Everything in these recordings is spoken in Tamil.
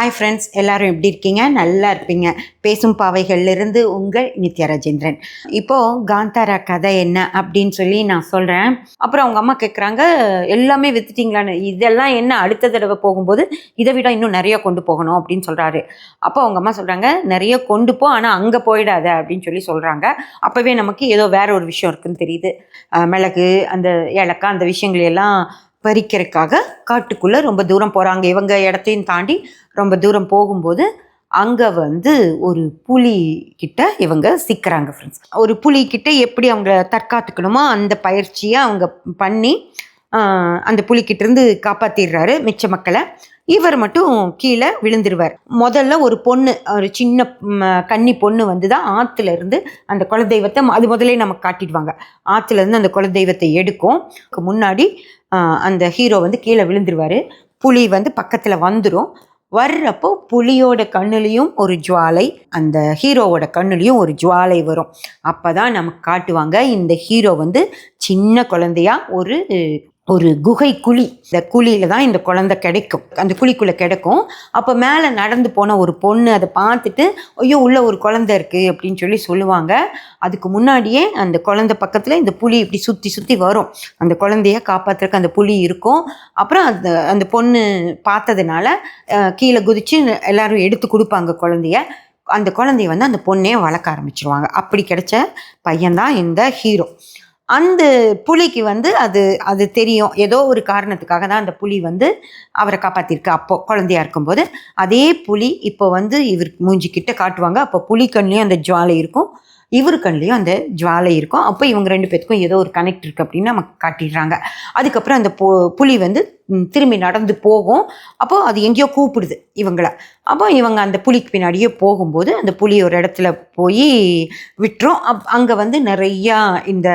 ஹாய் ஃப்ரெண்ட்ஸ் எல்லாரும் எப்படி இருக்கீங்க? நல்லா இருப்பீங்க. பேசும் பாவைகள்லேருந்து உங்கள் நித்யா ராஜேந்திரன். இப்போது காந்தாரா கதை என்ன அப்படின்னு சொல்லி நான் சொல்கிறேன் அப்புறம் அவங்க அம்மா கேட்குறாங்க எல்லாமே வித்துட்டிங்களான்னு. இதெல்லாம் என்ன? அடுத்த தடவை போகும்போது இதை விட இன்னும் நிறைய கொண்டு போகணும் அப்படின்னு சொல்கிறாரு அப்போ அவங்க அம்மா சொல்கிறாங்க நிறைய கொண்டு போ ஆனால் அங்கே போயிடாத அப்படின்னு சொல்லி சொல்கிறாங்க அப்போவே நமக்கு ஏதோ வேற ஒரு விஷயம் இருக்குன்னு தெரியுது. மிளகு அந்த ஏலக்காய் அந்த விஷயங்களையெல்லாம் பறிக்கிறதுக்காக காட்டுக்குள்ளே ரொம்ப தூரம் போகிறாங்க இவங்க இடத்தையும் தாண்டி ரொம்ப தூரம் போகும்போது அங்கே வந்து ஒரு புலி கிட்ட இவங்க சிக்கிறாங்க ஃப்ரெண்ட்ஸ் ஒரு புலி கிட்ட எப்படி அவங்க தற்காத்துக்கணுமோ அந்த பயிற்சியை அவங்க பண்ணி அந்த புலிக்கிட்ட இருந்து காப்பாத்திடுறாரு மிச்ச மக்களை. இவர் மட்டும் கீழே விழுந்துருவார். முதல்ல ஒரு பொண்ணு ஒரு சின்ன கன்னி பொண்ணு வந்து தான் ஆற்றுல இருந்து அந்த குலதெய்வத்தை அது முதலே நமக்கு காட்டிடுவாங்க. ஆற்றுல இருந்து அந்த குலதெய்வத்தை எடுக்கும். முன்னாடி அந்த ஹீரோ வந்து கீழே விழுந்துருவார். புலி வந்து பக்கத்தில் வந்துடும் வர்றப்போ புலியோட கண்ணுலேயும் ஒரு ஜுவாலை அந்த ஹீரோவோட கண்ணுலேயும் ஒரு ஜுவாலை வரும். அப்போ தான் நமக்கு காட்டுவாங்க இந்த ஹீரோ வந்து சின்ன குழந்தையா ஒரு ஒரு குகை குழி. இந்த குழியில தான் இந்த குழந்தை கிடைக்கும். அந்த குழிக்குள்ளே கிடைக்கும். அப்போ மேலே நடந்து போன ஒரு பொண்ணு அதை பார்த்துட்டு ஐயோ உள்ள ஒரு குழந்தை இருக்கு அப்படின்னு சொல்லி சொல்லுவாங்க. அதுக்கு முன்னாடியே அந்த குழந்தை பக்கத்தில் இந்த புலி இப்படி சுற்றி சுற்றி வரும். அந்த குழந்தைய காப்பாத்துறதுக்கு அந்த புலி இருக்கும். அப்புறம் அந்த அந்த பொண்ணு பார்த்ததுனால கீழே குதிச்சு எல்லாரும் எடுத்து கொடுப்பாங்க குழந்தைய. அந்த குழந்தைய வந்து அந்த பொண்ணே வளர்க்க ஆரம்பிச்சிருவாங்க. அப்படி கிடைச்ச பையன்தான் இந்த ஹீரோ. அந்த புலிக்கு வந்து அது அது தெரியும். ஏதோ ஒரு காரணத்துக்காக தான் அந்த புலி வந்து அவரை காப்பாத்திருக்கு. அப்போ குழந்தையா இருக்கும்போது அதே புலி இப்போ வந்து இவர் மூஞ்சிக்கிட்ட காட்டுவாங்க. அப்போ புலி அந்த ஜுவாலை இருக்கும். இவர் கண்லேயும் அந்த ஜுவாலை இருக்கும். அப்போ இவங்க ரெண்டு பேத்துக்கும் ஏதோ ஒரு கனெக்ட் இருக்குது அப்படின்னு நமக்கு காட்டிடுறாங்க. அதுக்கப்புறம் அந்த பு புலி வந்து திரும்பி நடந்து போகும். அப்போது அது எங்கேயோ கூப்பிடுது இவங்களை. அப்போ இவங்க அந்த புலிக்கு பின்னாடியே போகும்போது அந்த புலி ஒரு இடத்துல போய் விட்டுரும். அப் அங்கே வந்து நிறையா இந்த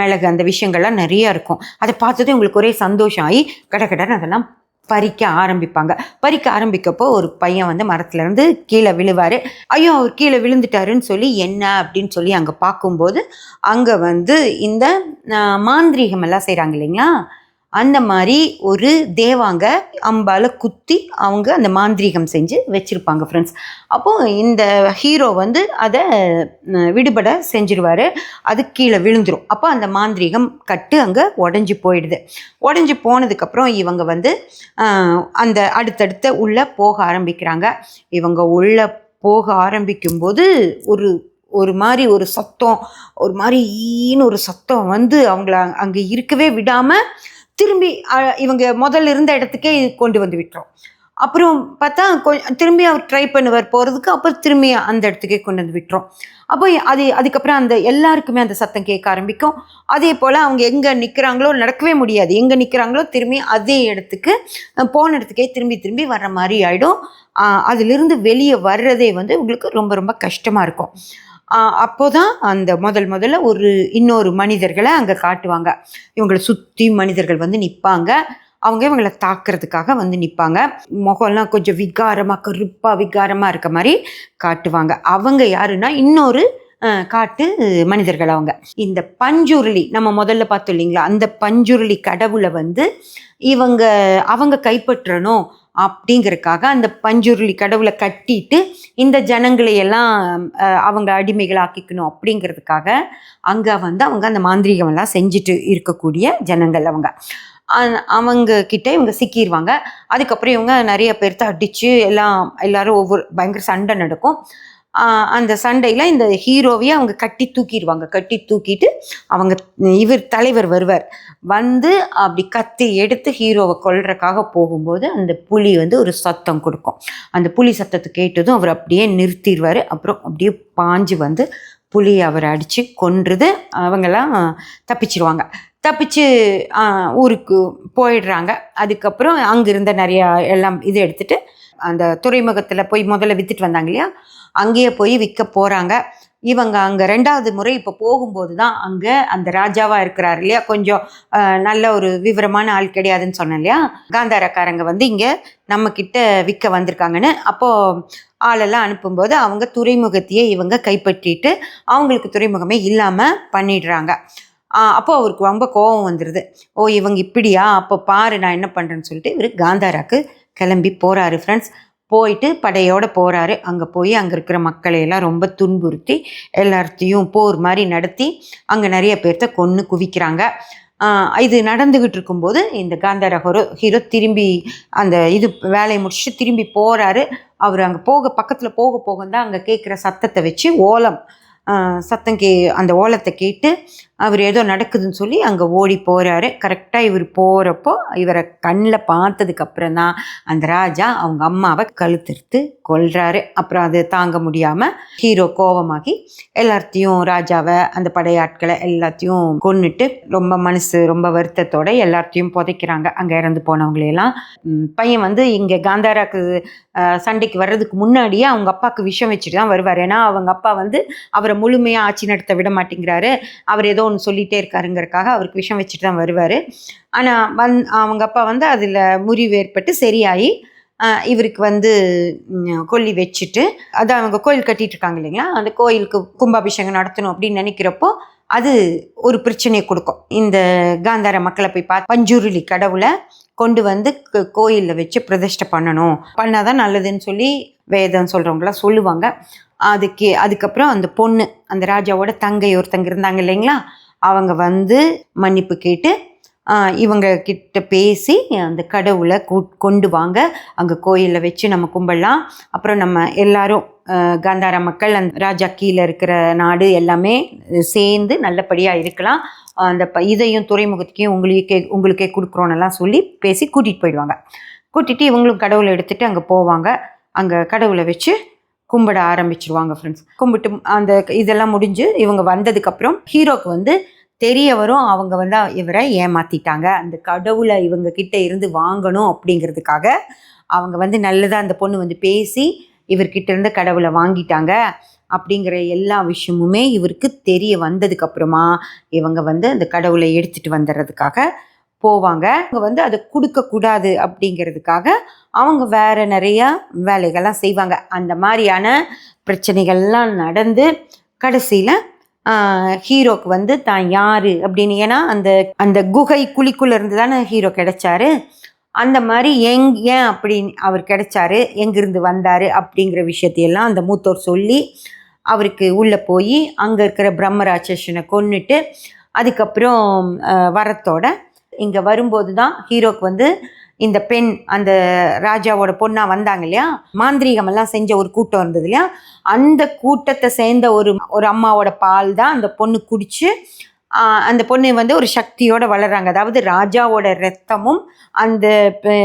மிளகு அந்த விஷயங்கள்லாம் நிறையா இருக்கும். அதை பார்த்ததும் இவங்களுக்கு ஒரே சந்தோஷம் ஆகி கடகடன்னு அதெல்லாம் பறிக்க ஆரம்பிப்பாங்க. பறிக்க ஆரம்பிக்கப்போ ஒரு பையன் வந்து மரத்துலேருந்து கீழே விழுவார். ஐயோ அவர் கீழே விழுந்துட்டாருன்னு சொல்லி என்ன அப்படின்னு சொல்லி அங்கே பார்க்கும்போது அங்கே வந்து இந்த மாந்திரீகமெல்லாம் மாந்திரீகம் எல்லாம் செய்கிறாங்க இல்லைங்களா? அந்த மாதிரி ஒரு தேவாங்க அம்பால குத்தி அவங்க அந்த மாந்திரீகம் செஞ்சு வச்சுருப்பாங்க ஃப்ரெண்ட்ஸ் அப்போது இந்த ஹீரோ வந்து அதை விடுபட செஞ்சிருவாரு. அது கீழே விழுந்துரும். அப்போ அந்த மாந்திரீகம் கட்டு அங்கே உடஞ்சி போயிடுது. உடஞ்சி போனதுக்கப்புறம் இவங்க வந்து அந்த அடுத்தடுத்த உள்ளே போக ஆரம்பிக்கிறாங்க. இவங்க உள்ளே போக ஆரம்பிக்கும்போது ஒரு ஒரு மாதிரி ஒரு சத்தம் ஒரு மாதிரி ஈன்னு ஒரு சத்தம் வந்து அவங்கள அங்கே இருக்கவே விடாமல் திரும்பி இவங்க முதல்ல இருந்த இடத்துக்கே கொண்டு வந்து விட்டுரும். அப்புறம் பார்த்தா திரும்பி அவர் ட்ரை பண்ணுவார் போகிறதுக்கு அப்புறம் திரும்பி அந்த இடத்துக்கே கொண்டு வந்து விட்டுரும். அப்போ அது அதுக்கப்புறம் அந்த எல்லாருக்குமே அந்த சத்தம் கேட்க ஆரம்பிக்கும். அதே போல் அவங்க எங்கே நிற்கிறாங்களோ நடக்கவே முடியாது. எங்கே நிற்கிறாங்களோ திரும்பி அதே இடத்துக்கு போன இடத்துக்கே திரும்பி திரும்பி வர்ற மாதிரி ஆகிடும் அதிலிருந்து வெளியே வர்றதே வந்து உங்களுக்கு ரொம்ப ரொம்ப கஷ்டமாக இருக்கும். அப்போ தான் அந்த முதல் முதல்ல ஒரு இன்னொரு மனிதர்களை அங்கே காட்டுவாங்க. இவங்களை சுற்றி மனிதர்கள் வந்து நிற்பாங்க அவங்க இவங்களை தாக்குறதுக்காக வந்து நிற்பாங்க முகம்லாம் கொஞ்சம் விகாரமாக கருப்பாக விகாரமாக இருக்க மாதிரி காட்டுவாங்க. அவங்க யாருன்னா இன்னொரு காட்டு மனிதர்கள் அவங்க. இந்த பஞ்சுருளி நம்ம முதல்ல பார்த்தோம் இல்லைங்களா? அந்த பஞ்சுருளி கடவுளை வந்து இவங்க அவங்க கைப்பற்றணும். அப்படிங்கறக்காக அந்த பஞ்சுருளி கடவுளை கட்டிட்டு இந்த ஜனங்களை எல்லாம் அவங்க அடிமைகளாக்கிக்கணும் அப்படிங்கிறதுக்காக அங்கே வந்து அவங்க அந்த மாந்திரீகம் எல்லாம் செஞ்சுட்டு இருக்கக்கூடிய ஜனங்கள் அவங்க. அவங்க கிட்ட இவங்க சிக்கிடுவாங்க அதுக்கப்புறம் இவங்க நிறைய பேர்த்த அடித்து எல்லாம் எல்லாரும் ஒவ்வொரு பயங்கர சண்டை நடக்கும். அந்த சண்டையில் இந்த ஹீரோவையே அவங்க கட்டி தூக்கிடுவாங்க. கட்டி தூக்கிட்டு அவங்க இவர் தலைவர் வருவார். வந்து அப்படி கத்தி எடுத்து ஹீரோவை கொல்றதுக்காக போகும்போது அந்த புலி வந்து ஒரு சத்தம் கொடுக்கும். அந்த புலி சத்தத்தை கேட்டதும் அவர் அப்படியே நிறுத்திடுவார். அப்புறம் அப்படியே பாஞ்சு வந்து புலி அவரை அடித்து கொன்றுது. அவங்கெல்லாம் தப்பிச்சிருவாங்க. தப்பிச்சு ஊருக்கு போயிடுறாங்க. அதுக்கப்புறம் அங்கே இருந்த நிறையா எல்லாம் இது எடுத்துகிட்டு அந்த துறைமுகத்தில் போய் முதல்ல வித்துட்டு வந்தாங்க இல்லையா? அங்கேயே போய் விற்க போகிறாங்க இவங்க அங்கே ரெண்டாவது முறை இப்போ போகும்போது தான் அங்கே அந்த ராஜாவாக இருக்கிறார் இல்லையா? கொஞ்சம் நல்ல ஒரு விவரமான ஆள் கிடையாதுன்னு சொன்னேன் இல்லையா? காந்தாரக்காரங்க வந்து இங்கே நம்மக்கிட்ட விற்க வந்திருக்காங்கன்னு. அப்போது ஆளெல்லாம் அனுப்பும்போது அவங்க துறைமுகத்தையே இவங்க கைப்பற்றிட்டு அவங்களுக்கு துறைமுகமே இல்லாமல் பண்ணிடுறாங்க. அப்போ அவருக்கு ரொம்ப கோபம் வந்துடுது ஓ இவங்க இப்படியா? அப்போ பாரு நான் என்ன பண்ணுறேன்னு சொல்லிட்டு இவர் காந்தாராக்கு கிளம்பி போகிறாரு ஃப்ரெண்ட்ஸ் போயிட்டு படையோடு போகிறாரு அங்கே போய் அங்கே இருக்கிற மக்களை எல்லாம் ரொம்ப துன்புறுத்தி எல்லாத்தையும் போர் மாதிரி நடத்தி அங்கே நிறைய பேர்த்த கொன்று குவிக்கிறாங்க. இது நடந்துகிட்டு இருக்கும்போது இந்த காந்தார ஹீரோ ஹீரோ திரும்பி அந்த இது வேலையை முடிச்சுட்டு திரும்பி போகிறாரு அவர் அங்கே போக பக்கத்தில் போக போக தான் அங்கே கேட்குற சத்தத்தை வச்சு ஓலம் சத்தம் கே அந்த ஓலத்தை கேட்டு அவர் ஏதோ நடக்குதுன்னு சொல்லி அங்கே ஓடி போகிறாரு கரெக்டாக இவர் போகிறப்போ இவரை கண்ணில் பார்த்ததுக்கப்புறம் தான் அந்த ராஜா அவங்க அம்மாவை கழுத்திருத்து கொள்கிறாரு அப்புறம் அது தாங்க முடியாமல் ஹீரோ கோபமாகி எல்லாத்தையும் ராஜாவை அந்த படையாட்களை எல்லாத்தையும் கொன்னுட்டு ரொம்ப மனசு ரொம்ப வருத்தத்தோட எல்லாத்தையும் புதைக்கிறாங்க. அங்கே இறந்து போனவங்களையெல்லாம். பையன் வந்து இங்கே காந்தாராக்கு சண்டைக்கு வர்றதுக்கு முன்னாடியே அவங்க அப்பாவுக்கு விஷம் வச்சுட்டு தான் வருவார். ஏன்னா அவங்க அப்பா வந்து அவரை முழுமையாக ஆட்சி நடத்த விட மாட்டேங்கிறாரு. அவர் ஏதோ ஒன்று சொல்லிகிட்டே இருக்காருங்கிறதுக்காக அவருக்கு விஷம் வச்சுட்டு தான் வருவார். ஆனால் வந் அவங்க அப்பா வந்து அதில் முறிவு ஏற்பட்டு சரியாகி இவருக்கு வந்து கொல்லி வச்சுட்டு அது அவங்க கோயில் கட்டிட்டு இருக்காங்க இல்லைங்களா? அந்த கோயிலுக்கு கும்பாபிஷேகம் நடத்தணும் அப்படின்னு நினைக்கிறப்போ அது ஒரு பிரச்சனையை கொடுக்கும். இந்த காந்தார மக்களை போய் பார்த்து பஞ்சுருளி கடவுளை கொண்டு வந்து கோயிலில் வச்சு பிரதிஷ்டை பண்ணணும். பண்ணாதான் நல்லதுன்னு சொல்லி வேதம் சொல்கிறவங்களாம் சொல்லுவாங்க. அதுக்கு அதுக்கப்புறம் அந்த பொண்ணு அந்த ராஜாவோட தங்கை ஒருத்தங்க இருந்தாங்க இல்லைங்களா? அவங்க வந்து மன்னிப்பு கேட்டு இவங்க கிட்ட பேசி அந்த கடவுளை கூ- கொண்டு வாங்க. அங்கே கோயிலில் வச்சு நம்ம கும்பிடலாம். அப்புறம் நம்ம எல்லாரும் காந்தார மக்கள் அந்த ராஜா கீழே இருக்கிற நாடு எல்லாமே சேர்ந்து நல்லபடியாக இருக்கலாம். அந்த ப இதையும் துறைமுகத்துக்கையும் உங்களுக்கே உங்களுக்கே கொடுக்குறோன்னெல்லாம் சொல்லி பேசி கூட்டிகிட்டு போயிடுவாங்க. கூட்டிகிட்டு இவங்களும் கடவுளை எடுத்துகிட்டு அங்கே போவாங்க. அங்கே கடவுளை வச்சு கும்பிட ஆரம்பிச்சிருவாங்க ஃப்ரெண்ட்ஸ் கும்பிட்டு அந்த இதெல்லாம் முடிஞ்சு இவங்க வந்ததுக்கப்புறம் ஹீரோக்கு வந்து தெரிய வரும் அவங்க வந்து இவரை ஏமாத்திட்டாங்க. அந்த கடவுளை இவங்க கிட்ட இருந்து வாங்கணும் அப்படிங்கிறதுக்காக அவங்க வந்து நல்லதாக அந்த பொண்ணு வந்து பேசி இவர்கிட்ட இருந்து கடவுளை வாங்கிட்டாங்க அப்படிங்கிற எல்லா விஷயமுமே இவருக்கு தெரிய வந்ததுக்கப்புறமா இவங்க வந்து அந்த கடவுளை எடுத்துட்டு வந்துடுறதுக்காக போவாங்க. அவங்க வந்து அதை கொடுக்கக்கூடாது அப்படிங்கிறதுக்காக அவங்க வேறு நிறையா வேலைகள்லாம் செய்வாங்க. அந்த மாதிரியான பிரச்சனைகள்லாம் நடந்து கடைசியில் ஹீரோக்கு வந்து தான் யார் அப்படின்னு ஏன்னா அந்த அந்த குகை குழிக்குள்ளேருந்து தானே ஹீரோ கிடைச்சாரு. அந்த மாதிரி எங் ஏன் அப்படி அவர் கிடைச்சாரு எங்கிருந்து வந்தார் அப்படிங்கிற விஷயத்தையெல்லாம் அந்த மூத்தோர் சொல்லி அவருக்கு உள்ளே போய் அங்கே இருக்கிற பிரம்மராட்சசனை கொன்னுட்டு அதுக்கப்புறம் வரத்தோட இங்கே வரும்போது தான் ஹீரோக்கு வந்து இந்த பெண் அந்த ராஜாவோட பொண்ணாக வந்தாங்க இல்லையா? மாந்திரீகமெல்லாம் செஞ்ச ஒரு கூட்டம் இருந்தது இல்லையா? அந்த கூட்டத்தை சேர்ந்த ஒரு ஒரு அம்மாவோட பால் தான் அந்த பொண்ணு குடித்து அந்த பொண்ணு வந்து ஒரு சக்தியோடு வளர்கிறாங்க அதாவது ராஜாவோட ரத்தமும் அந்த ப-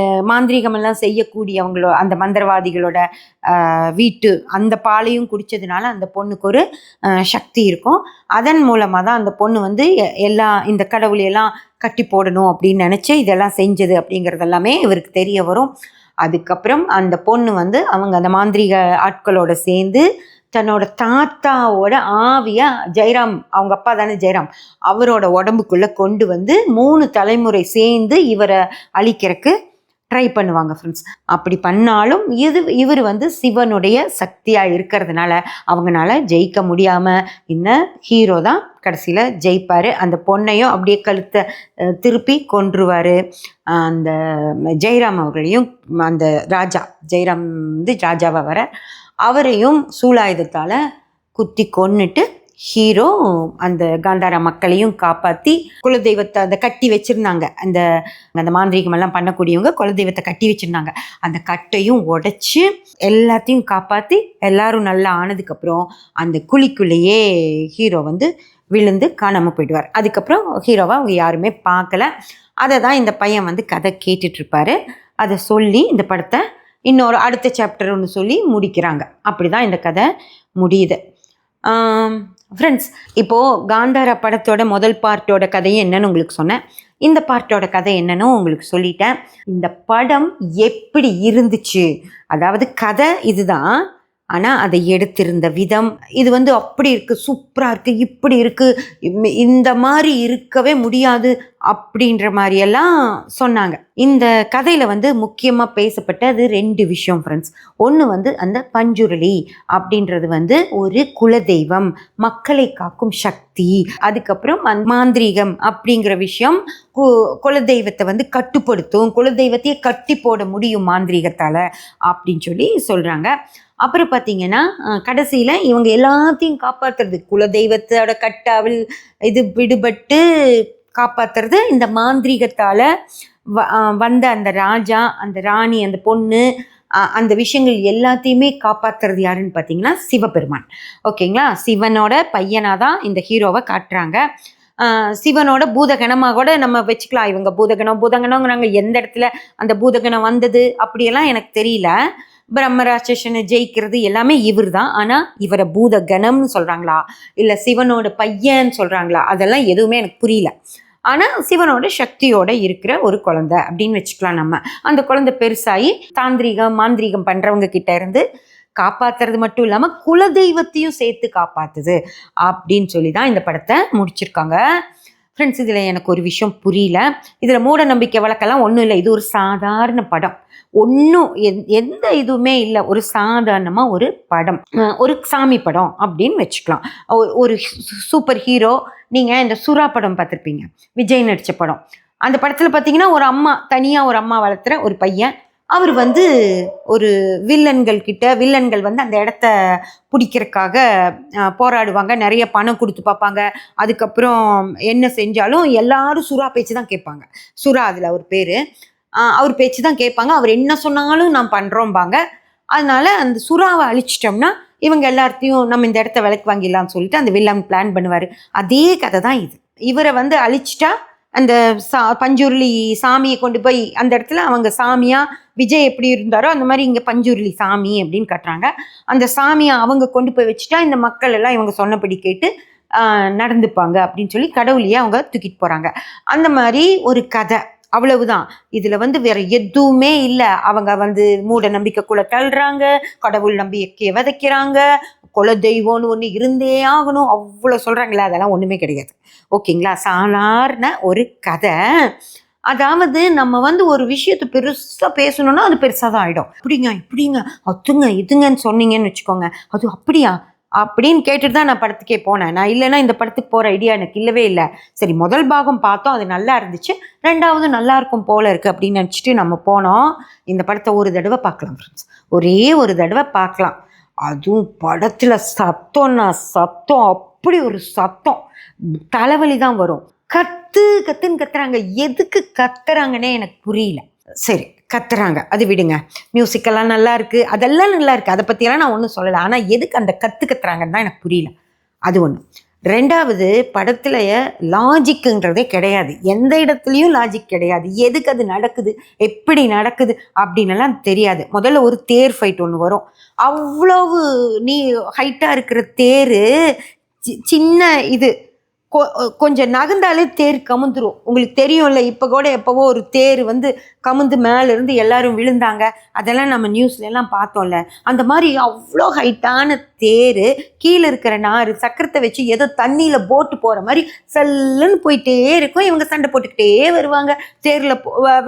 எல்லாம் செய்யக்கூடியவங்களோ அந்த மந்திரவாதிகளோட வீட்டு அந்த பாலையும் குடித்ததுனால அந்த பொண்ணுக்கு ஒரு சக்தி இருக்கும். அதன் மூலமாக தான் அந்த பொண்ணு வந்து எ- எல்லா இந்த கடவுளையெல்லாம் கட்டி போடணும் அப்படின்னு நினச்சி இதெல்லாம் செஞ்சது அப்படிங்கிறதெல்லாமே இவருக்கு தெரிய வரும். அதுக்கப்புறம் அந்த பொண்ணு வந்து அவங்க அந்த மாந்திரீக ஆட்களோட சேர்ந்து தன்னோட தாத்தாவோட ஆவியாக ஜெயராம் அவங்க அப்பா தானே ஜெயராம் அவரோட உடம்புக்குள்ளே கொண்டு வந்து மூணு தலைமுறை சேர்ந்து இவரை அழிக்கிறக்கு ட்ரை பண்ணுவாங்க ஃப்ரெண்ட்ஸ் அப்படி பண்ணாலும் இது இவர் வந்து சிவனுடைய சக்தியாக இருக்கிறதுனால அவங்கனால ஜெயிக்க முடியாமல் இந்த ஹீரோ தான் கடைசியில் ஜெயிப்பார். அந்த பொண்ணையும் அப்படியே கழுத்தை திருப்பி கொன்றுவார். அந்த ஜெயராம் அவர்களையும் அந்த ராஜா ஜெயராம் வந்து ராஜாவை வர அவரையும் சூலாயுதத்தால் குத்தி கொன்னுட்டு ஹீரோ அந்த காந்தாரா மக்களையும் காப்பாற்றி குலதெய்வத்தை அந்த கட்டி வச்சுருந்தாங்க. அந்த அந்த மாந்திரீகம் எல்லாம் பண்ணக்கூடியவங்க குலதெய்வத்தை கட்டி வச்சுருந்தாங்க. அந்த கட்டையும் உடைச்சி எல்லாத்தையும் காப்பாற்றி எல்லாரும் நல்லா ஆனதுக்கப்புறம் அந்த குழிக்குள்ளேயே ஹீரோ வந்து விழுந்து காணாமல் போயிடுவார். அதுக்கப்புறம் ஹீரோவை அவங்க யாருமே பார்க்கல. அதை தான் இந்த பையன் வந்து கதை கேட்டுட்டு அதை சொல்லி இந்த படத்தை இன்னொரு அடுத்த சாப்டர் ஒன்று சொல்லி முடிக்கிறாங்க. அப்படி தான் இந்த கதை முடியுது. ஃப்ரெண்ட்ஸ் இப்போது காந்தாரா படத்தோட முதல் பார்ட்டோட கதை என்னன்னு உங்களுக்கு சொன்னேன். இந்த பார்ட்டோட கதை என்னன்னு உங்களுக்கு சொல்லிட்டேன். இந்த படம் எப்படி இருந்துச்சு? அதாவது கதை இதுதான். ஆனால் அதை எடுத்திருந்த விதம் இது வந்து அப்படி இருக்குது சூப்பராக இருக்குது இப்படி இருக்குது இந்த மாதிரி இருக்கவே முடியாது அப்படின்ற மாதிரியெல்லாம் சொன்னாங்க. இந்த கதையில் வந்து முக்கியமாக பேசப்பட்டது ரெண்டு விஷயம் ஃப்ரெண்ட்ஸ் ஒன்று வந்து அந்த பஞ்சுருளி அப்படின்றது வந்து ஒரு குலதெய்வம் மக்களை காக்கும் சக்தி அதுக்கப்புறம் மாந்திரீகம் அப்படிங்கிற விஷயம் கு- குலதெய்வத்தை வந்து கட்டுப்படுத்தும் குலதெய்வத்தையே கட்டி போட முடியும் மாந்திரீகத்தால் அப்படின்னு சொல்லி சொல்கிறாங்க அப்புறம் பார்த்தீங்கன்னா கடைசியில் இவங்க எல்லாத்தையும் காப்பாற்றுறது குலதெய்வத்தோட கட்டாவில் இது விடுபட்டு காப்பாற்றுறது இந்த மாந்திரீகத்தால் வ வந்த அந்த ராஜா அந்த ராணி அந்த பொண்ணு அந்த விஷயங்கள் எல்லாத்தையுமே காப்பாற்றுறது யாருன்னு பார்த்தீங்கன்னா சிவபெருமான். ஓகேங்களா? சிவனோட பையனாக தான் இந்த ஹீரோவை காட்டுறாங்க. சிவனோட பூதகணமாக கூட நம்ம வச்சுக்கலாம். இவங்க பூதகணம் பூதகணங்கிறாங்க எந்த இடத்துல அந்த பூதகணம் வந்தது அப்படியெல்லாம் எனக்கு தெரியல. பிரம்மராட்சசனை ஜெயிக்கிறது எல்லாமே இவர் தான் ஆனால் இவரை பூதகணம்னு சொல்கிறாங்களா இல்லை சிவனோட பையன் சொல்கிறாங்களா அதெல்லாம் எதுவுமே எனக்கு புரியல. ஆனால் சிவனோட சக்தியோட இருக்கிற ஒரு குழந்தை அப்படின்னு வச்சுக்கலாம் நம்ம. அந்த குழந்தை பெருசாகி தாந்திரிகம் மாந்திரீகம் பண்ணுறவங்க கிட்ட இருந்து காப்பாத்துறது மட்டும் இல்லாமல் குலதெய்வத்தையும் சேர்த்து காப்பாத்துது அப்படின்னு சொல்லி தான் இந்த படத்தை முடிச்சிருக்காங்க. ஃப்ரெண்ட்ஸ் இதில் எனக்கு ஒரு விஷயம் புரியல. இதில் மூட நம்பிக்கை வழக்கெல்லாம் ஒன்றும் இல்லை. இது ஒரு சாதாரண படம். ஒன்றும் எந்த இதுவுமே இல்லை. ஒரு சாதாரணமாக ஒரு படம். ஒரு சாமி படம் அப்படின்னு வச்சுக்கலாம். ஒரு- ஒரு சூப்பர் ஹீரோ நீங்கள் இந்த சுறா படம் பார்த்துருப்பீங்க. விஜய் நடித்த படம். அந்த படத்தில் பார்த்தீங்கன்னா ஒரு அம்மா தனியாக ஒரு அம்மா வளர்த்துற ஒரு பையன் அவர் வந்து ஒரு வில்லன்கள் கிட்ட வில்லன்கள் வந்து அந்த இடத்த பிடிக்கிறதுக்காக போராடுவாங்க. நிறைய பணம் கொடுத்து பார்ப்பாங்க. அதுக்கப்புறம் என்ன செஞ்சாலும் எல்லாரும் சுறா பேச்சு தான் கேட்பாங்க. சுறா அதில் அவர் பேர். அவர் பேச்சு தான் கேட்பாங்க. அவர் என்ன சொன்னாலும் நான் பண்ணுறோம்பாங்க அதனால அந்த சுறாவை அழிச்சிட்டோம்னா இவங்க எல்லாத்தையும் நம்ம இந்த இடத்த விலைக்கு வாங்கிடலாம்னு சொல்லிட்டு அந்த வில்லன் பிளான் பண்ணுவார். அதே கதை தான் இது. இவரை வந்து அழிச்சிட்டா அந்த சா பஞ்சுருளி சாமியை கொண்டு போய் அந்த இடத்துல அவங்க சாமியாக விஜய் எப்படி இருந்தாரோ அந்த மாதிரி இங்கே பஞ்சுருளி சாமி அப்படின்னு கட்டுறாங்க. அந்த சாமியை அவங்க கொண்டு போய் வச்சுட்டா இந்த மக்கள் எல்லாம் இவங்க சொன்னபடி கேட்டு நடந்துப்பாங்க அப்படின்னு சொல்லி கடவுளையே அவங்க தூக்கிட்டு போகிறாங்க அந்த மாதிரி ஒரு கதை. அவ்வளவுதான். இதில் வந்து வேற எதுவுமே இல்லை. அவங்க வந்து மூட நம்பிக்கைக்குள்ள தள்ளுறாங்க. கடவுள் நம்பிக்கையை விதைக்கிறாங்க. குல தெய்வம்னு ஒன்று இருந்தே ஆகணும். அவ்வளோ சொல்கிறாங்களே அதெல்லாம் ஒன்றுமே கிடையாது. ஓகேங்களா? சாதாரண ஒரு கதை. அதாவது நம்ம வந்து ஒரு விஷயத்தை பெருசாக பேசணும்னா அது பெருசாக தான் ஆகிடும் இப்படிங்க இப்படிங்க அதுங்க இதுங்கன்னு சொன்னீங்கன்னு வச்சுக்கோங்க. அது அப்படியா? அப்படின்னு கேட்டுட்டு தான் நான் படத்துக்கே போனேன். நான் இல்லைன்னா இந்த படத்துக்கு போகிற ஐடியா எனக்கு இல்லவே இல்லை. சரி முதல் பாகம் பார்த்தோம் அது நல்லா இருந்துச்சு. ரெண்டாவது நல்லா இருக்கும் போல இருக்குது அப்படின்னு நினச்சிட்டு நம்ம போனோம். இந்த படத்தை ஒரு தடவை பார்க்கலாம் ஃப்ரெண்ட்ஸ் ஒரே ஒரு தடவை பார்க்கலாம். அதுவும் படத்தில் சத்தம்னா சத்தம் அப்படி ஒரு சத்தம். தலைவலி தான் வரும். கத்து கத்துன்னு கத்துறாங்க. எதுக்கு கத்துறாங்கன்னே எனக்கு புரியல. சரி கத்துறாங்க. அது விடுங்க. மியூசிக்கெல்லாம் நல்லா இருக்குது அதெல்லாம் நல்லா இருக்குது அதை பற்றியெல்லாம் நான் ஒன்றும் சொல்லலை. ஆனால் எதுக்கு அந்த கத்து கத்துறாங்கன்னு தான் எனக்கு புரியல. அது ஒன்று ரெண்டாவது படத்துல லாஜிக்குன்றதே கிடையாது. எந்த இடத்துலையும் லாஜிக் கிடையாது. எதுக்கு அது நடக்குது? எப்படி நடக்குது? அப்படின்னலாம் தெரியாது. முதல்ல ஒரு தேர் ஃபைட் ஒன்று வரும். அவ்வளவு நீ ஹைட்டாக இருக்கிற தேர் சின்ன இது கொஞ்சம் நகர்ந்தாலே தேர் கமுந்துரும். உங்களுக்கு தெரியும்ல இப்போ கூட எப்போவோ ஒரு தேர் வந்து கமுந்து மேலே இருந்து எல்லாரும் விழுந்தாங்க. அதெல்லாம் நம்ம நியூஸ்லலாம் பார்த்தோம்ல. அந்த மாதிரி அவ்வளோ ஹைட்டான தேர் கீழே இருக்கிற நார் சக்கரத்தை வச்சு ஏதோ தண்ணியில் போட்டு போகிற மாதிரி செல்லுன்னு போயிட்டே இருக்கும். இவங்க சண்டை போட்டுக்கிட்டே வருவாங்க. தேரில்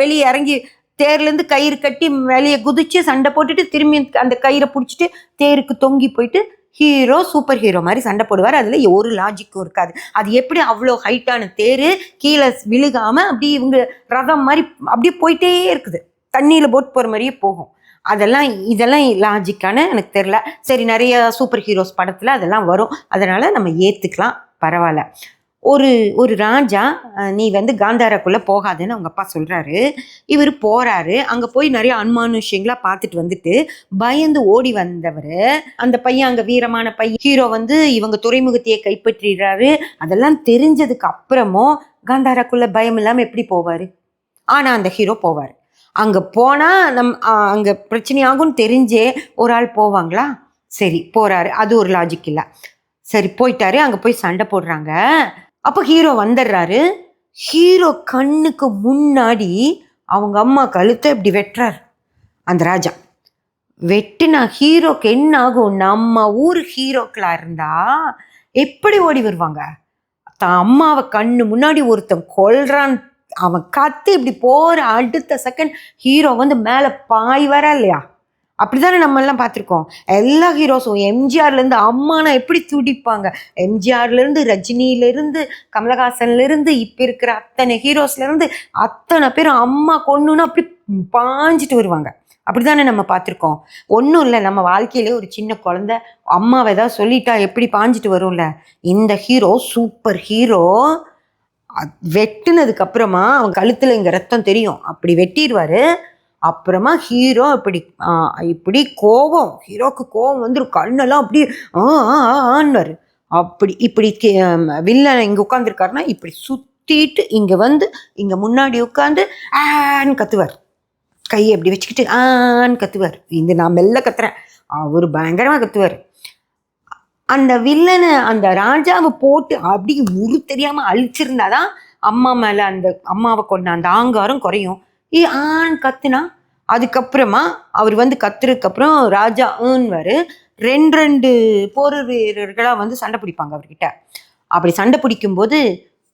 வெளியே இறங்கி தேர்லேருந்து கயிறு கட்டி வெளியே குதிச்சு சண்டை போட்டுட்டு திரும்பி அந்த கயிறை பிடிச்சிட்டு தேருக்கு தொங்கி போயிட்டு ஹீரோ சூப்பர் ஹீரோ மாதிரி சண்டை போடுவார். அதில் ஒரு லாஜிக்கும் இருக்காது. அது எப்படி அவ்வளோ ஹைட்டான தேர் கீழே விழுகாமல் அப்படி இவங்க ரதம் மாதிரி அப்படியே போயிட்டே இருக்குது. தண்ணியில் போட்டு போகிற மாதிரியே போகும். அதெல்லாம் இதெல்லாம் லாஜிக்கான எனக்கு தெரில சரி நிறைய சூப்பர் ஹீரோஸ் படத்தில் அதெல்லாம் வரும். அதனால் நம்ம ஏற்றுக்கலாம் பரவாயில்ல. ஒரு ஒரு ராஜா நீ வந்து காந்தாராக்குள்ளே போகாதுன்னு அவங்க அப்பா சொல்கிறாரு இவர் போகிறாரு அங்கே போய் நிறைய அனுமானுஷ்யங்களா பார்த்துட்டு வந்துட்டு பயந்து ஓடி வந்தவர். அந்த பையன் அங்கே வீரமான பையன் ஹீரோ வந்து இவங்க துறைமுகத்தையே கைப்பற்றிடுறாரு. அதெல்லாம் தெரிஞ்சதுக்கு அப்புறமும் காந்தாராக்குள்ளே பயம் இல்லாமல் எப்படி போவார்? ஆனால் அந்த ஹீரோ போவார். அங்கே போனால் நம் அங்கே பிரச்சனையாகும்னு தெரிஞ்சே ஒரு ஆள் போவாங்களா? சரி போகிறாரு அது ஒரு லாஜிக் இல்லை. சரி போயிட்டாரு. அங்கே போய் சண்டை போடுறாங்க. அப்போ ஹீரோ வந்துடுறாரு ஹீரோ கண்ணுக்கு முன்னாடி அவங்க அம்மா கழுத்தை இப்படி வெட்டுறாரு அந்த ராஜா வெட்டுனா ஹீரோக்கு என்ன ஆகும்? நம்ம ஊர் ஹீரோக்களாக இருந்தா எப்படி ஓடி வருவாங்க? தான் அம்மாவை கண்ணு முன்னாடி ஒருத்தன் கொல்றான். அவன் கத்து இப்படி போகிற அடுத்த செகண்ட் ஹீரோ வந்து மேலே பாய் வர இல்லையா? அப்படிதானே நம்ம எல்லாம் பார்த்துருக்கோம்? எல்லா ஹீரோஸும் எம்ஜிஆர்லேருந்து அம்மானா எப்படி துடிப்பாங்க? எம்ஜிஆர்லேருந்து ரஜினியிலேருந்து கமலஹாசன்லேருந்து இப்போ இருக்கிற அத்தனை ஹீரோஸ்லேருந்து அத்தனை பேரும் அம்மா கொன்னுன்னா அப்படி பாஞ்சிட்டு வருவாங்க. அப்படிதானே நம்ம பார்த்துருக்கோம்? ஒன்றும் இல்லை நம்ம வாழ்க்கையிலே ஒரு சின்ன குழந்தை அம்மாவை ஏதாவது சொல்லிட்டா எப்படி பாஞ்சிட்டு வரும்ல? இந்த ஹீரோ சூப்பர் ஹீரோ வெட்டுனதுக்கு அப்புறமா அவன் கழுத்தில் இங்கே ரத்தம் தெரியும். அப்படி வெட்டிடுவாரு. அப்புறமா ஹீரோ இப்படி இப்படி கோபம் ஹீரோக்கு கோபம் வந்துடும் கண்ணெல்லாம் அப்படி ஆ அப்படி இப்படி வில்லன் இங்கே உட்காந்துருக்காருன்னா இப்படி சுற்றிட்டு இங்கே வந்து இங்கே முன்னாடி உட்காந்து ஆன்னு கத்துவார். கையை அப்படி வச்சுக்கிட்டு ஆன்னு கத்துவார். இது நான் மெல்ல கத்துறேன். அவர் பயங்கரமாக கத்துவார். அந்த வில்லனை அந்த ராஜாவை போட்டு அப்படி உரு தெரியாமல் அழிச்சிருந்தாதான் அம்மா மேலே அந்த அம்மாவை கொண்ட அந்த ஆங்காரம் குறையும். ஏ ஆன் கத்துனா அதுக்கப்புறமா அவர் வந்து கத்துறதுக்கப்புறம் ராஜா ஏன்வாரு ரெண்டு ரெண்டு போர் வீரர்களாக வந்து சண்டை பிடிப்பாங்க அவர்கிட்ட. அப்படி சண்டை பிடிக்கும்போது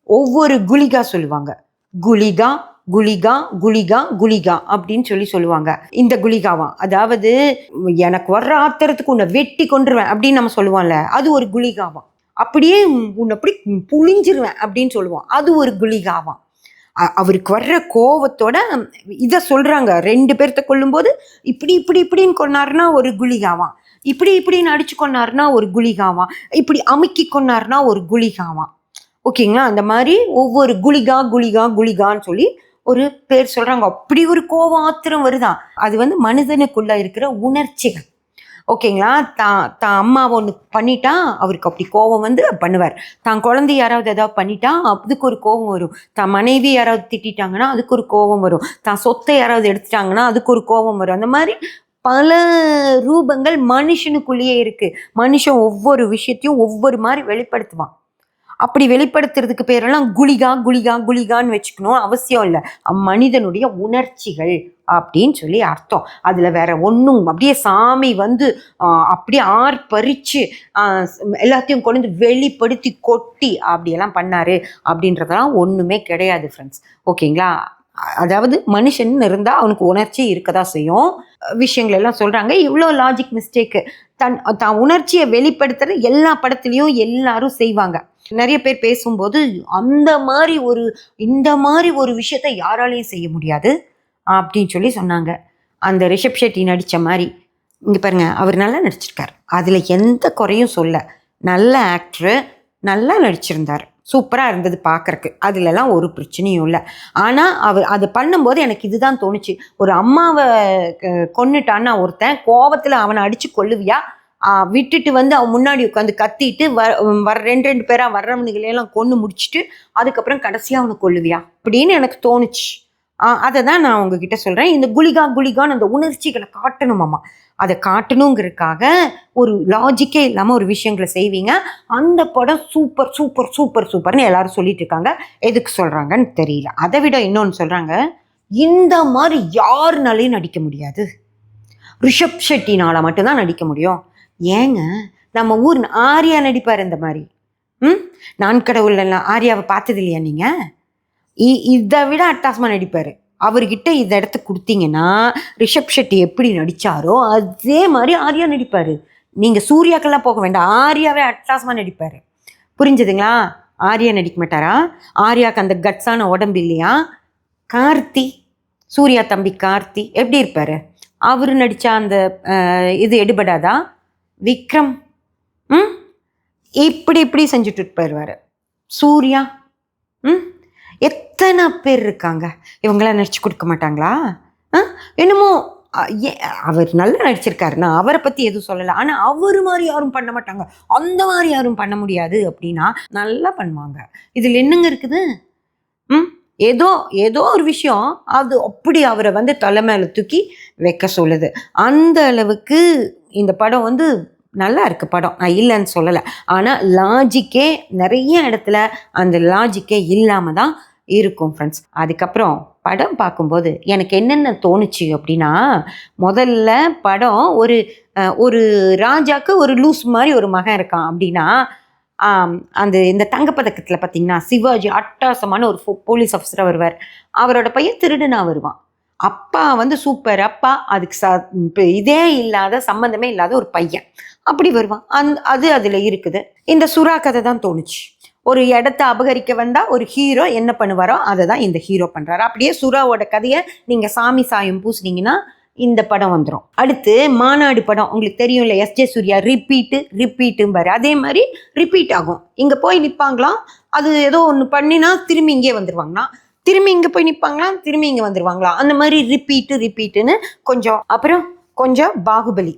ஒவ்வொரு குளிகா சொல்லுவாங்க. குளிகா குளிகா குளிகா குளிகா அப்படின்னு சொல்லி சொல்லுவாங்க. இந்த குளிகாவா. அதாவது எனக்கு வர்ற ஆத்திரத்துக்கு உன்னை வெட்டி கொண்டுருவேன் அப்படின்னு நம்ம சொல்லுவோம்ல அது ஒரு குளிகாவாம் அப்படியே உன்னை அப்படி புழிஞ்சிருவேன் அப்படின்னு சொல்லுவான் அது ஒரு குளிகாவான் அவருக்கு வர்ற கோவத்தோட இதை சொல்கிறாங்க ரெண்டு பேர்த்த கொல்லும்போது இப்படி இப்படி இப்படின்னு கொன்னாருன்னா ஒரு குளிகாவான். இப்படி இப்படின்னு அடிச்சு கொன்னாருன்னா ஒரு குளிகாவான். இப்படி அமுக்கி கொன்னாருன்னா ஒரு குளிகாவான். ஓகேங்களா? அந்த மாதிரி ஒவ்வொரு குளிகா குளிகா குளிகான்னு சொல்லி ஒரு பேர் சொல்கிறாங்க அப்படி ஒரு கோவம் ஆத்திரம் வருதான். அது வந்து மனிதனுக்குள்ளே இருக்கிற உணர்ச்சிகள். ஓகேங்களா? தான் தான் அம்மா ஒன்று பண்ணிட்டா அவருக்கு அப்படி கோவம் வந்து பண்ணுவார். தான் குழந்தை யாராவது ஏதாவது பண்ணிட்டா அதுக்கு ஒரு கோவம் வரும். தான் மனைவி யாராவது திட்டிட்டாங்கன்னா அதுக்கு ஒரு கோவம் வரும். தான் சொத்தை யாராவது எடுத்துட்டாங்கன்னா அதுக்கு ஒரு கோவம் வரும். அந்த மாதிரி பல ரூபங்கள் மனுஷனுக்குள்ளேயே இருக்குது மனுஷன் ஒவ்வொரு விஷயத்தையும் ஒவ்வொரு மாதிரி வெளிப்படுத்துவான். அப்படி வெளிப்படுத்துறதுக்கு பேரெல்லாம் குளிகா குளிகா குளிகான்னு வச்சுக்கணும் அவசியம் இல்லை. மனிதனுடைய உணர்ச்சிகள் அப்படின்னு சொல்லி அர்த்தம். அதில் வேற ஒன்றும் அப்படியே சாமி வந்து அப்படியே ஆர்ப்பரிச்சு எல்லாத்தையும் கொண்டு வந்து வெளிப்படுத்தி கொட்டி அப்படியெல்லாம் பண்ணாரு அப்படின்றதெல்லாம் ஒன்றுமே கிடையாது ஃப்ரெண்ட்ஸ் ஓகேங்களா? அதாவது மனுஷன் இருந்தால் அவனுக்கு உணர்ச்சி இருக்கதா செய்யும். விஷயங்கள் எல்லாம் சொல்கிறாங்க இவ்வளோ லாஜிக் மிஸ்டேக்கு தன் தான் உணர்ச்சியை வெளிப்படுத்துகிற எல்லா படத்துலையும் எல்லாரும் செய்வாங்க. நிறைய பேர் பேசும்போது அந்த மாதிரி ஒரு இந்த மாதிரி ஒரு விஷயத்த யாராலையும் செய்ய முடியாது அப்படின்னு சொல்லி சொன்னாங்க. அந்த ரிஷப் ஷெட்டி நடித்த மாதிரி. இங்கே பாருங்க அவர் நல்லா நடிச்சிருக்கார். அதில் எந்த குறையும் சொல்ல. நல்ல ஆக்டரு நல்லா நடிச்சிருந்தார். சூப்பராக இருந்தது பார்க்கறக்கு அதுலலாம் ஒரு பிரச்சனையும் இல்லை. ஆனால் அவர் அது பண்ணும்போது எனக்கு இதுதான் தோணுச்சு. ஒரு அம்மாவை கொன்னுட்டான்னா ஒருத்தன் கோவத்தில் அவனை அடித்து கொள்ளுவியா விட்டுட்டு வந்து அவன் முன்னாடி உட்காந்து கத்திட்டு வர ரெண்டு ரெண்டு பேராக வர்றவனுகளையெல்லாம் கொன்று முடிச்சுட்டு அதுக்கப்புறம் கடைசியாக அவனை கொல்லுவியா? அப்படின்னு எனக்கு தோணுச்சு. அதை தான் நான் உங்ககிட்ட சொல்கிறேன் இந்த குளிகா குளிகான்னு அந்த உணர்ச்சிகளை காட்டணுமாம்மா அதை காட்டணுங்கிறதுக்காக ஒரு லாஜிக்கே இல்லாமல் ஒரு விஷயங்களை செய்வீங்க. அந்த படம் சூப்பர் சூப்பர் சூப்பர் சூப்பர்னு எல்லாரும் சொல்லிட்டு இருக்காங்க. எதுக்கு சொல்கிறாங்கன்னு தெரியல. அதை விட இன்னொன்று சொல்கிறாங்க இந்த மாதிரி யாருனாலையும் நடிக்க முடியாது. ரிஷப் ஷெட்டினால் மட்டும்தான் நடிக்க முடியும். ஏங்க நம்ம ஊர் ஆரியா நடிப்பார் இந்த மாதிரி. ம்? நான் கடவுள்லாம் ஆரியாவை பார்த்தது இல்லையா நீங்கள் இதை விட அட்டாசமாக நடிப்பார். அவர்கிட்ட இந்த இடத்த கொடுத்தீங்கன்னா ரிஷப் ஷெட்டி எப்படி நடித்தாரோ அதே மாதிரி ஆர்யா நடிப்பார். நீங்கள் சூர்யாக்கெல்லாம் போக வேண்டாம். ஆர்யாவே அட்டாசமாக நடிப்பார். புரிஞ்சுதுங்களா? ஆர்யா நடிக்க மாட்டாரா? ஆர்யாவுக்கு அந்த கட்ஸான உடம்பு இல்லையா? கார்த்தி சூர்யா தம்பி கார்த்தி எப்படி இருப்பார்? அவர் நடித்த அந்த இது எடுபடாதா? விக்ரம் ம்? இப்படி இப்படி செஞ்சுட்டு போயிடுவார். சூர்யா ம்? எத்தனை பேர் இருக்காங்க? இவங்களாம் நடிச்சு கொடுக்க மாட்டாங்களா? ஆ? என்னமோ ஏ- அவர் நல்லா நடிச்சிருக்காருன்னா அவரை பற்றி எதுவும் சொல்லலை. ஆனால் அவர் மாதிரி யாரும் பண்ண மாட்டாங்க. அந்த மாதிரி யாரும் பண்ண முடியாது அப்படின்னா நல்லா பண்ணுவாங்க. இதில் என்னங்க இருக்குது? ம்? ஏதோ ஏதோ ஒரு விஷயம் அது அப்படி அவரை வந்து தலைமையில தூக்கி வைக்க சொல்லுது. அந்த அளவுக்கு இந்த படம் வந்து நல்லா இருக்கு படம். நான் இல்லைன்னு சொல்லலை. ஆனால் லாஜிக்கே நிறைய இடத்துல அந்த லாஜிக்கே இல்லாமல் தான் இருக்கும் ஃப்ரெண்ட்ஸ் அதுக்கப்புறம் படம் பார்க்கும்போது எனக்கு என்னென்ன தோணுச்சு அப்படின்னா முதல்ல படம் ஒரு ஒரு ராஜாக்கு ஒரு லூஸ் மாதிரி ஒரு மகன் இருக்கான் அப்படின்னா அந்த இந்த தங்கப்பதக்கத்தில் பார்த்தீங்கன்னா சிவாஜி அட்டாசமான ஒரு ஃபோ- போலீஸ் ஆஃபீஸராக வருவார். அவரோட பையன் திருடனாக வருவான். அப்பா வந்து சூப்பர் அப்பா அதுக்கு ச இப்போ இதே இல்லாத சம்மந்தமே இல்லாத ஒரு பையன். அப்படி வருவான். அந் அது அதில் இருக்குது. இந்த சுறா கதை தான் தோணுச்சு. ஒரு இடத்த அபகரிக்க வந்தால் ஒரு ஹீரோ என்ன பண்ணுவாரோ அதை தான் இந்த ஹீரோ பண்ணுறாரு அப்படியே சுறாவோட கதையை நீங்கள் சாமி சாயம் பூசுனீங்கன்னா இந்த படம் வந்துடும் அடுத்து மாநாடு படம் உங்களுக்கு தெரியும் இல்லை எஸ் ஜே சூர்யா ரிப்பீட்டு ரிப்பீட்டும்பாரு அதே மாதிரி ரிப்பீட் ஆகும். இங்கே போய் நிற்பாங்களாம் அது ஏதோ ஒன்று பண்ணினா திரும்பி இங்கே வந்துருவாங்களாம். திரும்பி இங்கே போய் நிற்பாங்களாம் திரும்பி இங்கே வந்துடுவாங்களாம் அந்த மாதிரி ரிப்பீட்டு ரிப்பீட்டுன்னு கொஞ்சம் அப்புறம் கொஞ்சம் பாகுபலி.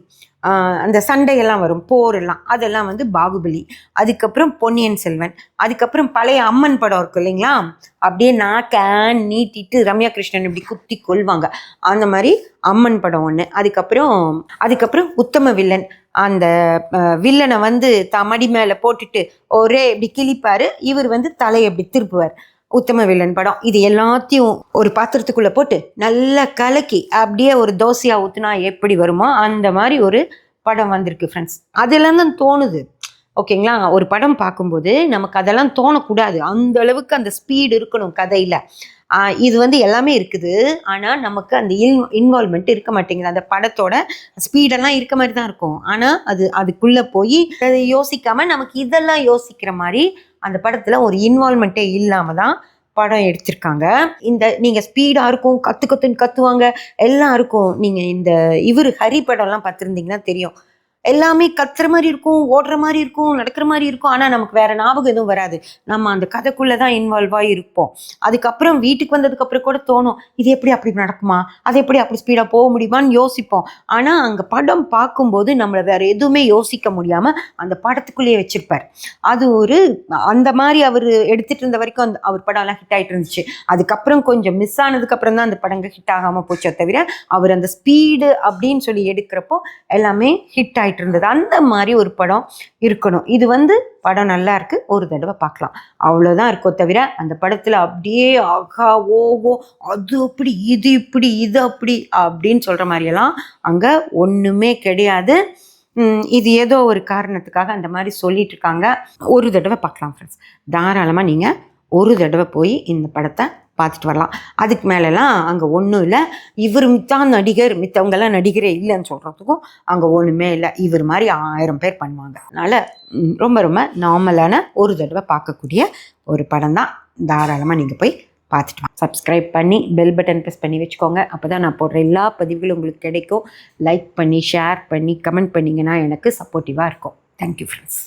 அந்த சண்டையெல்லாம் வரும் போர் எல்லாம் அதெல்லாம் வந்து பாகுபலி. அதுக்கப்புறம் பொன்னியின் செல்வன். அதுக்கப்புறம் பழைய அம்மன் படம் இருக்கு இல்லைங்களா? அப்படியே நாக்க நீட்டிட்டு ரம்யா கிருஷ்ணன் இப்படி குத்தி கொள்வாங்க அந்த மாதிரி அம்மன் படம் ஒன்று அதுக்கப்புறம் அதுக்கப்புறம் உத்தம வில்லன். அந்த வில்லனை வந்து தமடி மேலே போட்டுட்டு ஒரே இப்படி கிழிப்பார். இவர் வந்து தலையை இப்படி திருப்புவார். உத்தம வில்லன் படம். இது எல்லாத்தையும் ஒரு பாத்திரத்துக்குள்ள போட்டு நல்லா கலக்கி அப்படியே ஒரு தோசையா ஊத்துனா எப்படி வருமோ அந்த மாதிரி ஒரு படம் வந்திருக்கு ஃப்ரெண்ட்ஸ் அதெல்லாம் தான் தோணுது. ஓகேங்களா? ஒரு படம் பார்க்கும்போது நமக்கு அதெல்லாம் தோணக்கூடாது. அந்த அளவுக்கு அந்த ஸ்பீடு இருக்கணும் கதையில. இது வந்து எல்லாமே இருக்குது. ஆனால் நமக்கு அந்த இன் இன்வால்மெண்ட் இருக்க மாட்டேங்குது. அந்த படத்தோட ஸ்பீடெல்லாம் இருக்க மாதிரி தான் இருக்கும். ஆனால் அது அதுக்குள்ளே போய் அதை யோசிக்காமல் நமக்கு இதெல்லாம் யோசிக்கிற மாதிரி அந்த படத்தில் ஒரு இன்வால்மெண்ட்டே இல்லாமல் தான் படம் எடுத்திருக்காங்க. இந்த நீங்கள் ஸ்பீடாக இருக்கும் கற்று கத்துன்னு கத்துவாங்க எல்லாம் இருக்கும் நீங்கள் இந்த இவர் ஹரி படம்லாம் பார்த்துருந்தீங்கன்னா தெரியும். எல்லாமே கத்துற மாதிரி இருக்கும் ஓடுற மாதிரி இருக்கும் நடக்கிற மாதிரி இருக்கும். ஆனால் நமக்கு வேற ஞாபகம் எதுவும் வராது. நம்ம அந்த கதைக்குள்ளே தான் இன்வால்வ் ஆகி இருப்போம். அதுக்கப்புறம் வீட்டுக்கு வந்ததுக்கு அப்புறம் கூட தோணும் இது எப்படி அப்படி நடக்குமா? அது எப்படி அப்படி ஸ்பீடாக போக முடியுமான்னு யோசிப்போம். ஆனால் அங்கே படம் பார்க்கும்போது நம்மளை வேற எதுவுமே யோசிக்க முடியாமல் அந்த படத்துக்குள்ளேயே வச்சிருப்பார். அது ஒரு அந்த மாதிரி அவர் எடுத்துட்டு இருந்த வரைக்கும் அந்த அவர் படம்லாம் ஹிட் ஆயிட்டு இருந்துச்சு. அதுக்கப்புறம் கொஞ்சம் மிஸ் ஆனதுக்கு அப்புறம் தான் அந்த படங்கள் ஹிட் ஆகாமல் போச்சே தவிர அவர் அந்த ஸ்பீடு அப்படின்னு சொல்லி எடுக்கிறப்போ எல்லாமே ஹிட் ஆகிட்டு இருந்தது அந்த மாதிரி ஒரு படம் இருக்கணும். இது வந்து படம் நல்லா இருக்கு. ஒரு தடவை பார்க்கலாம். அவ்வளோதான் இருக்கோ தவிர அந்த படத்தில் அப்படியே ஆகா ஓஹோ அது அப்படி இது இப்படி இது அப்படி அப்படின்னு சொல்கிற மாதிரியெல்லாம் அங்கே ஒன்றுமே கிடையாது. இது ஏதோ ஒரு காரணத்துக்காக அந்த மாதிரி சொல்லிட்டு இருக்காங்க. ஒரு தடவை பார்க்கலாம் ஃப்ரெண்ட்ஸ் தாராளமாக நீங்கள் ஒரு தடவை போய் இந்த படத்தை பார்த்துட்டு வரலாம். அதுக்கு மேலெலாம் அங்கே ஒன்றும் இல்லை. இவர் தான் நடிகர் மித்தவங்கெல்லாம் நடிகரே இல்லைன்னு சொல்கிறதுக்கும் அங்கே ஒன்றுமே இல்லை. இவர் மாதிரி ஆயிரம் பேர் பண்ணுவாங்க. அதனால் ரொம்ப ரொம்ப நார்மலான ஒரு தடவை பார்க்கக்கூடிய ஒரு படம் தான். தாராளமாக நீங்கள் போய் பார்த்துட்டு வாங்க. சப்ஸ்கிரைப் பண்ணி பெல் பட்டன் ப்ரெஸ் பண்ணி வச்சுக்கோங்க. அப்போ தான் நான் போடுற எல்லா பதிவுகளும் உங்களுக்கு கிடைக்கும். லைக் பண்ணி ஷேர் பண்ணி கமெண்ட் பண்ணிங்கன்னா எனக்கு சப்போர்ட்டிவாக இருக்கும். Thank you friends